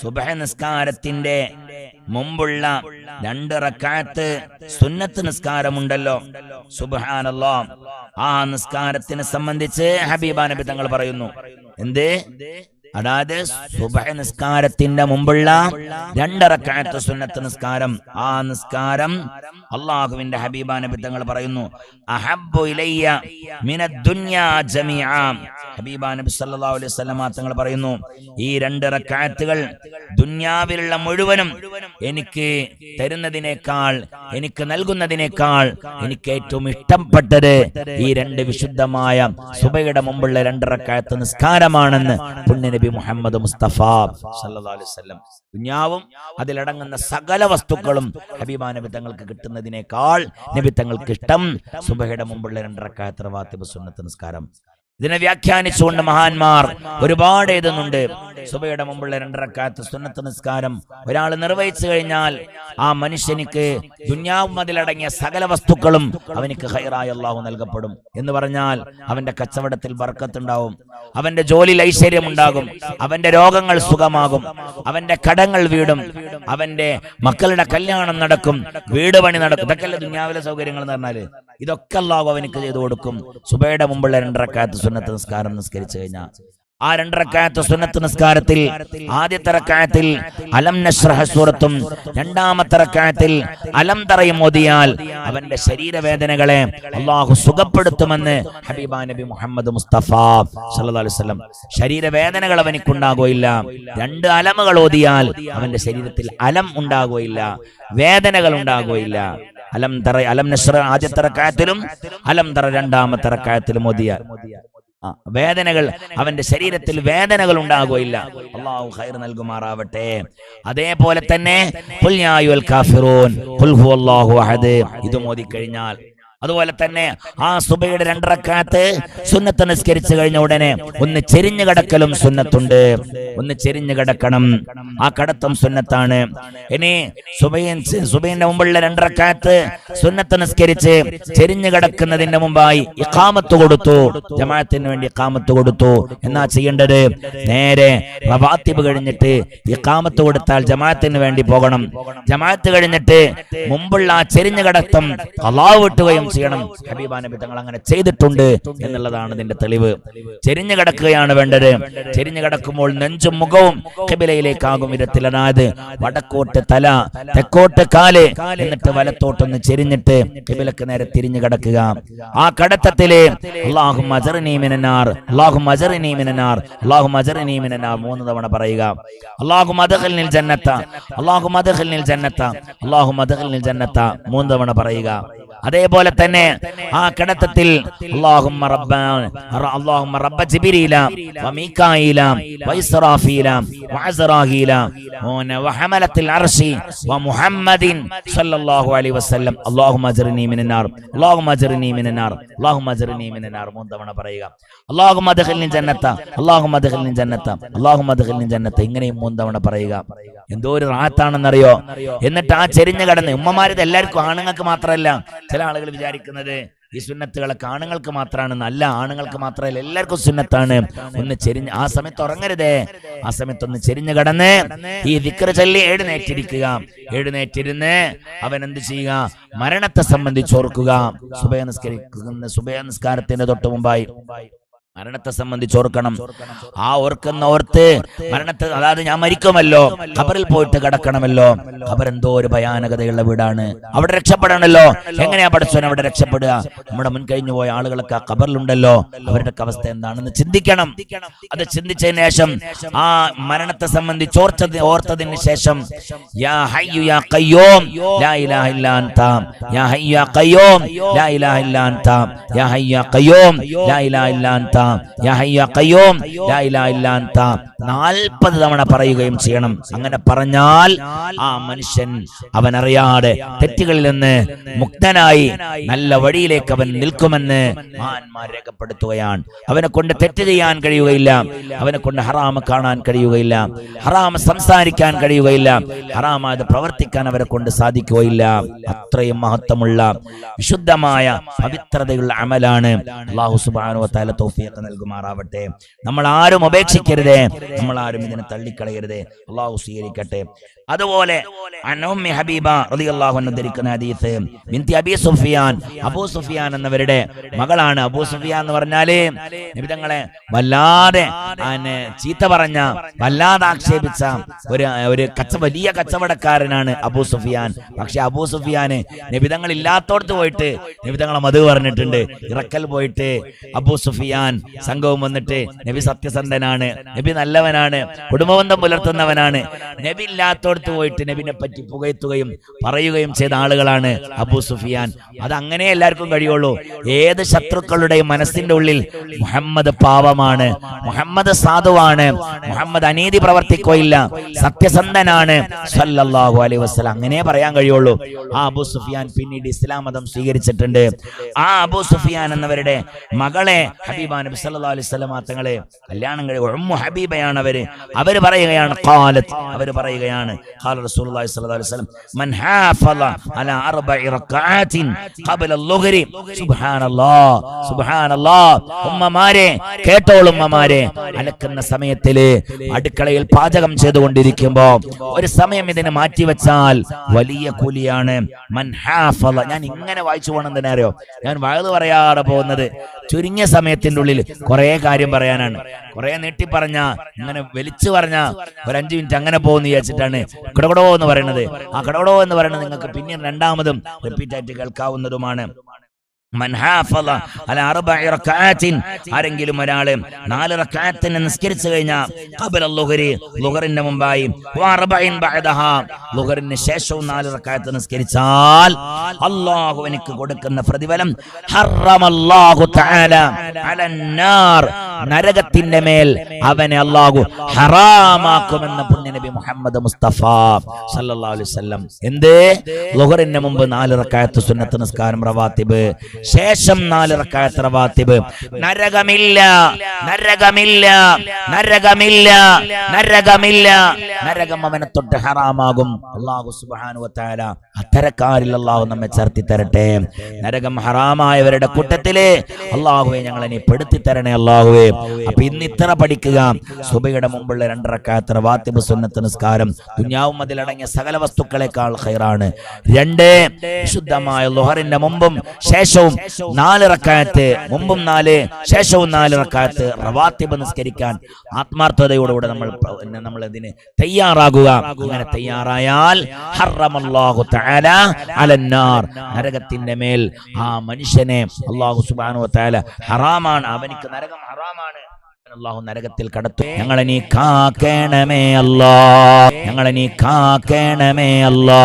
സുബഹ നിസ്കാരത്തിന്റെ മുമ്പുള്ള രണ്ട് റക്കാത്ത് സുന്നത്ത് നിസ്കാരമുണ്ടല്ലോ. സുബഹാനല്ലോ. ആ നിസ്കാരത്തിനെ സംബന്ധിച്ച് ഹബീബാനബി തങ്ങൾ പറയുന്നു. എന്ത്? അതായത് സുബഹ നിസ്കാരത്തിന്റെ മുമ്പുള്ള രണ്ടറക്കായത്ത് സുന്നത്ത് നിസ്കാരം. ആ നിസ്കാരം അള്ളാഹുവിന്റെ ഹബീബ നബി തങ്ങൾ പറയുന്നു അഹബ്ബു ഇലയ്യ മിന ദുനിയാ ജമീഅ ഹബീബ നബി സല്ലല്ലാഹു അലൈഹി വസല്ലമ തങ്ങൾ പറയുന്നു ഈ രണ്ട് റക്കായത്തുകൾ ദുനിയാവിലുള്ള മുഴുവനും എനിക്ക് തരുന്നതിനേക്കാൾ എനിക്ക് നൽകുന്നതിനേക്കാൾ എനിക്ക് ഏറ്റവും ഇഷ്ടപ്പെട്ടത് ഈ രണ്ട് വിശുദ്ധമായ സുബയുടെ മുമ്പുള്ള രണ്ട് റക്കായത്ത് നിസ്കാരമാണെന്ന് പുണ്യനബി മുഹമ്മദ് മുസ്തഫ സല്ലല്ലാഹു ദുന്യാവും അതിലടങ്ങുന്ന സകല വസ്തുക്കളും ഹബീബ നബി തങ്ങൾക്ക് കിട്ടുന്നതിനേക്കാൾ നബി തങ്ങൾക്ക് ഇഷ്ടം സുബഹയുടെ മുമ്പുള്ള രണ്ട് റക്കായത്ത് റവാത്തിബ് സുന്നത്ത് നിസ്കാരം. ഇതിനെ വ്യാഖ്യാനിച്ചുകൊണ്ട് മഹാന്മാർ ഒരുപാട് എഴുതുന്നുണ്ട്. സുബയുടെ മുമ്പുള്ള രണ്ടരക്കാലത്ത് സുന്നത്ത് നിസ്കാരം. ഒരാൾ നിർവഹിച്ചു കഴിഞ്ഞാൽ ആ മനുഷ്യനിക്ക് ദുന്യാവ് മതിലടങ്ങിയ സകല വസ്തുക്കളും അവനിക്ക് ഹൈറായി അള്ളാഹു നൽകപ്പെടും. എന്ന് പറഞ്ഞാൽ അവന്റെ കച്ചവടത്തിൽ ബർക്കത്തുണ്ടാവും. അവന്റെ ജോലിയിൽ ഐശ്വര്യം ഉണ്ടാകും അവന്റെ രോഗങ്ങൾ സുഖമാകും. അവന്റെ കടങ്ങൾ വീടും. അവന്റെ മക്കളുടെ കല്യാണം നടക്കും. വീട് പണി നടക്കും. ഇതൊക്കെയല്ലേ ദുന്യാവിലെ സൗകര്യങ്ങൾ എന്ന് പറഞ്ഞാൽ? ഇതൊക്കെ അള്ളാഹു അവനിക്ക് ചെയ്തു കൊടുക്കും. സുബയുടെ മുമ്പുള്ള രണ്ടരക്കാലത്ത് സുന്നത്ത് നിസ്കാരം നിസ്കരിച്ചു കഴിഞ്ഞാൽ ആ രണ്ടരക്കാലത്ത് സുന്നത്ത് നിസ്കാരത്തിൽ ആദ്യത്തെ റക്കായത്തിൽ അലം നഷ്റഹ സൂറത്തും രണ്ടാമത്തെ റക്കായത്തിൽ അലം തറയും ഓതിയാൽ അവന്റെ ശരീരവേദനകളെ അള്ളാഹു സുഖപ്പെടുത്തുമെന്ന് ഹബീബ നബി മുഹമ്മദ് മുസ്തഫ സല്ലാസ്ലം ശരീരവേദനകൾ അവനിക്കുണ്ടാകുകയില്ല. രണ്ട് അലമുകൾ ഓതിയാൽ അവന്റെ ശരീരത്തിൽ അലം ഉണ്ടാകുകയില്ല വേദനകൾ ഉണ്ടാകുകയില്ല. അലം തറ അലം നഷ്റ ആദ്യത്തെ റക്കായത്തിലും അലം തറ രണ്ടാമത്തെ റക്കായത്തിലും ഓതിയാൽ. വേദനകൾ അവന്റെ ശരീരത്തിൽ വേദനകൾ ഉണ്ടാകുകയില്ല. അള്ളാഹു ഖൈർ നൽകുമാറാവട്ടെ. അതേപോലെ തന്നെ കാഫിറൂൻ ഇത് മോദി കഴിഞ്ഞാൽ അതുപോലെ തന്നെ ആ സുബയുടെ രണ്ടറക്കാത്ത് സുന്നത്ത് നിസ്കരിച്ചു കഴിഞ്ഞ ഉടനെ ഒന്ന് ചെരിഞ്ഞു കിടക്കലും സുന്നത്തുണ്ട്. ഒന്ന് ചെരിഞ്ഞു കിടക്കണം. ആ കടത്തം സുന്നത്താണ്. ഇനി സുബൈൻ സുബൈന്റെ മുമ്പുള്ള രണ്ടറക്കാത്ത് സുന്നത്ത് നിസ്കരിച്ച് ചെരിഞ്ഞു കിടക്കുന്നതിന്റെ മുമ്പായി ഇഖാമത്ത് കൊടുത്തു. ജമാഅത്തിന് വേണ്ടി ഇഖാമത്ത് കൊടുത്തു. എന്നാ ചെയ്യേണ്ടത്? നേരെ റവാത്തിബ് കഴിഞ്ഞിട്ട് ഇഖാമത്ത് കൊടുത്താൽ ജമാഅത്തിന് വേണ്ടി പോകണം. ജമാഅത്ത് കഴിഞ്ഞിട്ട് മുമ്പുള്ള ആ ചെരിഞ്ഞു കടത്തം അള്ളാഹ് വിട്ടുകയും ചെയ്യണം. ഹബീബാ നബി തങ്ങൾ അങ്ങനെ ചെയ്തിട്ടുണ്ട് എന്നുള്ളതാണ് ഇതിന്റെ തെളിവ്. ചെരിഞ്ഞു കിടക്കുകയാണ് വേണ്ടത്. ചെരിഞ്ഞു കിടക്കുമ്പോൾ നെഞ്ചും മുഖവും കബിലയിലേക്കാകും വിധത്തിൽ അതായത് വടക്കോട്ട് തല തെക്കോട്ട് കാൽ. എന്നിട്ട് വലത്തോട്ടൊന്ന് ചെരിഞ്ഞിട്ട് കബിലക്ക് നേരെ തിരിഞ്ഞു കിടക്കുക. ആ കടത്തത്തിൽ അള്ളാഹും അജറിനീമിനാർ അള്ളാഹും അജറിനീമിനാർ അള്ളാഹും അജറിനീമിനാർ മൂന്ന് തവണ പറയുക. അള്ളാഹു മദഖലിനിൽ ജന്നത്ത. അള്ളാഹു മദഖലിനിൽ ജന്നത്ത. അള്ളാഹു മദഖലിനിൽ ജന്നത്ത. മൂന്ന് തവണ പറയുക. അതേപോലെ തന്നെ ആ കിടത്തത്തിൽ ഇങ്ങനെയും മൂന്നവണ പറയുക. എന്തോ ഒരു റാത്താണെന്നറിയോ? എന്നിട്ട് ആ ചെരിഞ്ഞ കടന്ന്. ഉമ്മമാരിത് എല്ലാവർക്കും ആണുങ്ങൾക്ക് മാത്രമല്ല ചില ആളുകൾ വിചാരിക്കുന്നത് ഈ സുന്നത്തുകളൊക്കെ ആണുങ്ങൾക്ക് മാത്രമാണ് നല്ല ആണുങ്ങൾക്ക് മാത്രമല്ല എല്ലാവർക്കും സുന്നത്താണ്. ഒന്ന് ചെരിഞ്ഞ് ആ സമയത്ത് ഉറങ്ങരുതേ. ആ സമയത്ത് ഒന്ന് ചെരിഞ്ഞു കടന്ന് ഈ വിക്ര ചൊല്ലി എഴുന്നേറ്റിരിക്കുക. എഴുന്നേറ്റിരുന്ന് അവൻ എന്ത് ചെയ്യുക? മരണത്തെ സംബന്ധിച്ച് ഓർക്കുക. സുബയ നിസ്കരിക്കുന്ന തൊട്ട് മുമ്പായി. മരണത്തെ സംബന്ധിച്ച് ഓർക്കണം. ആ ഓർക്കുന്ന ഓർത്ത് മരണത്തെ അതായത് ഞാൻ മരിക്കുമല്ലോ ഖബറിൽ പോയിട്ട് കിടക്കണമല്ലോ. ഖബർ എന്തോ ഒരു ഭയാനകതയുള്ള വീടാണ്. അവിടെ രക്ഷപ്പെടണമല്ലോ. എങ്ങനെയാ പഠിച്ചവൻ അവിടെ രക്ഷപ്പെടുക? നമ്മുടെ മുൻകഴിഞ്ഞു പോയ ആളുകളൊക്കെ ആ ഖബറിലുണ്ടല്ലോ. അവരുടെ അവസ്ഥ എന്താണെന്ന് ചിന്തിക്കണം. അത് ചിന്തിച്ചതിന് ശേഷം ആ മരണത്തെ സംബന്ധിച്ച് ഓർത്തത് ഓർത്തതിന് ശേഷം യാ ഹയ്യു യാ ഖയ്യൂം ലാ ഇലാഹ ഇല്ലാ അൻത യാ ഹയ്യു യാ ഖയ്യൂം ലാ ഇലാഹ ഇല്ലാ അൻത യാ ഹയ്യു യാ ഖയ്യൂം ലാ ഇലാഹ ഇല്ലാ അൻത ഖയ്യൂം ലാ ഇലാഹ ഇല്ലാ അൻത 40 തവണ പറയുകയും ചെയ്യണം. അങ്ങനെ പറഞ്ഞാൽ ആ മനുഷ്യൻ അവൻ അറിയാതെ തെറ്റുകളിൽ നിന്ന് മുക്തനായി നല്ല വഴിയിലേക്ക് അവൻ നിൽക്കുമെന്ന് മഹാന്മാർ രേഖപ്പെടുത്തുകയാണ്. അവനെ കൊണ്ട് തെറ്റ് ചെയ്യാൻ കഴിയുകയില്ല. അവനെ കൊണ്ട് ഹറാമ കാണാൻ കഴിയുകയില്ല. ഹറാമ സംസാരിക്കാൻ കഴിയുകയില്ല. ഹറാമായത് പ്രവർത്തിക്കാൻ അവരെ കൊണ്ട് സാധിക്കുകയില്ല. അത്രയും മഹത്വമുള്ള വിശുദ്ധമായ പവിത്രതയുള്ള അമലാണ്. അള്ളാഹു സുബാനുവല താല ബർക്കത്ത് നൽകുമാറാവട്ടെ. നമ്മൾ ആരും ഉപേക്ഷിക്കരുതേ നമ്മൾ ആരും ഇതിനെ തള്ളിക്കളയരുത്. അള്ളാഹു സ്വീകരിക്കട്ടെ. അതുപോലെ അനൗമി ഹബീബ ധരിക്കുന്ന ഹദീസ് ബിൻതി സുഫിയാൻ അബൂ സുഫിയാൻ എന്നവരുടെ മകളാണ്. അബൂ സുഫിയാൻ എന്ന് പറഞ്ഞാൽ നിബിതങ്ങളെ വല്ലാതെ ചീത്ത പറഞ്ഞ വല്ലാതെ ആക്ഷേപിച്ച ഒരു ഒരു കച്ച വലിയ കച്ചവടക്കാരനാണ് അബൂ സുഫിയാൻ. പക്ഷെ അബൂ സുഫിയാന് നിബിതങ്ങൾ ഇല്ലാത്തോടത്ത് പോയിട്ട് നിബിതങ്ങളെ മധു പറഞ്ഞിട്ടുണ്ട്. ഇറക്കൽ പോയിട്ട് അബൂ സുഫിയാൻ സംഘവും വന്നിട്ട് നബി സത്യസന്ധനാണ്. നബി നല്ലവനാണ്. കുടുംബബന്ധം പുലർത്തുന്നവനാണ്. നബി ഇല്ലാത്തോടത്ത് പോയിട്ട് നബിനെ പറ്റി പുകയത്തുകയും പറയുകയും ചെയ്ത ആളുകളാണ് അബു സുഫിയാൻ. അത് അങ്ങനെ എല്ലാവർക്കും കഴിയുള്ളൂ. ഏത് ശത്രുക്കളുടെയും മനസ്സിന്റെ ഉള്ളിൽ മുഹമ്മദ് പാവമാണ്. മുഹമ്മദ് സാധുവാണ്. മുഹമ്മദ് അനീതി പ്രവർത്തിക്കുകയില്ല. സത്യസന്ധനാണ്. സല്ലല്ലാഹു അലൈഹി വസല്ലം. അങ്ങനെ പറയാൻ കഴിയുള്ളൂ. ആ അബു സുഫിയാൻ പിന്നീട് ഇസ്ലാം മതം സ്വീകരിച്ചിട്ടുണ്ട്. ആ അബു സുഫിയാൻ എന്നവരുടെ മകളെ ഹബീബ നബി സല്ലല്ലാഹു അലൈഹി വസല്ലം തങ്ങളെ കല്യാണം കഴി ഉമ്മു ഹബീബയാണ് അവർ. അവർ പറയുകയാണ് ഖാലത്ത്. അവർ പറയുകയാണ് ഖാല റസൂലുള്ളാഹി സ്വല്ലല്ലാഹു അലൈഹി വസല്ലം മൻ ഹാഫള അലാ അർബഇ റകഅത്തിൻ ഖബല അൽ-ളുഹരി സുബ്ഹാനല്ലാഹ് സുബ്ഹാനല്ലാഹ്. ഉമ്മമാരെ കേട്ടോളും ഉമ്മമാരെ. അലക്കുന്ന സമയത്തിൽ അടുക്കളയിൽ പാചകം ചെയ്തുകൊണ്ടിരിക്കുമ്പോൾ ഒരു സമയം ഇതിനെ മാറ്റിവെച്ചാൽ വലിയ കൂലിയാണ്. മൻ ഹാഫള ഞാൻ ഇങ്ങനെ വായിച്ചു പോകണം അറിയോ? ഞാൻ വഴുത് പറയാതെ പോകുന്നത്. ചുരുങ്ങിയ സമയത്തിന്റെ ഉള്ളിൽ കുറെ കാര്യം പറയാനാണ്. കുറെ നീട്ടി പറഞ്ഞ ഇങ്ങനെ വലിച്ചു പറഞ്ഞ ഒരു അഞ്ചു മിനിറ്റ് അങ്ങനെ പോകുന്ന വിചാരിച്ചിട്ടാണ് കിടകടോ എന്ന് പറയുന്നത് ആ കിടകടോ എന്ന് പറയുന്നത് നിങ്ങൾക്ക് പിന്നീട് രണ്ടാമതും റിപ്പീറ്റ് ആയിട്ട് കേൾക്കാവുന്നതുമാണ് ആരെങ്കിലും ഒരാൾ നാല് റക്അത്തിന് നിസ്കരിച്ചു കഴിഞ്ഞാൽ മുമ്പായി. ളുഹറിന് ശേഷവും നാല് റക്അത്ത് നിസ്കരിച്ചാൽ അള്ളാഹു എനിക്ക് കൊടുക്കുന്ന പ്രതിഫലം നരകത്തിന്റെ മേൽ അവനെ അള്ളാഹു ഹറാമാക്കുമെന്ന പുണ്യനബി മുഹമ്മദ് മുസ്തഫ സല്ലല്ലാഹു അലൈഹി വസല്ലം. എന്ത്? ളുഹറിന്റെ മുമ്പ് നാല് റക്അത്ത് സുന്നത്ത് നിസ്കാരം റവാത്തിബ്. ശേഷം നാല് റക്അത്ത് റവാത്തിബ്. നരകമില്ല നരകമില്ല നരകമില്ല നരകമില്ല. നരകം അവനെ തൊട്ട് ഹറാമാകും. സുബ്ഹാനഹു തആല അത്തരക്കാരിൽ അല്ലാഹു നമ്മെ ചേർത്തി തരട്ടെ. നരകം ഹറാമായവരുടെ കൂട്ടത്തിൽ അള്ളാഹുവെ ഞങ്ങളെ നീ പെടുത്തി തരണേ അള്ളാഹുവെ അപ്പൊ ഇന്ന് ഇത്ര പഠിക്കുക. സുബയുടെ മുമ്പുള്ള രണ്ടരക്കാത്ര വാത്തിബ് സുന്നത്ത് നിസ്കാരം ദുഞ്ഞാവും അതിലടങ്ങിയ സകല വസ്തുക്കളെക്കാൾ ഹൈറാണ് രണ്ട് വിശുദ്ധമായ ലുഹറിന്റെ മുമ്പും ശേഷവും നാല് റക്കായത്ത് മുമ്പും നാല് ശേഷവും നാല് റക്കായത്ത് റവാത്തിബ് നിസ്കരിക്കാൻ ആത്മാർത്ഥതയോടുകൂടെ നമ്മൾ നമ്മൾ ഇതിന് തയ്യാറാകുക. അങ്ങനെ തയ്യാറായാൽ തആല അലന്നാർ. നരകത്തിന്റെ മേൽ ആ മനുഷ്യനെ അള്ളാഹു സുബാനു താല ഹറാമാണ്. അവനിക്ക് നരകം ഹറാമാണ്. അള്ളാഹു നരകത്തിൽ കടത്തു. ഞങ്ങളെ നീ കാക്കേണമേ അല്ലാ ഞങ്ങളെ നീ കാക്കേണമേ അല്ലാ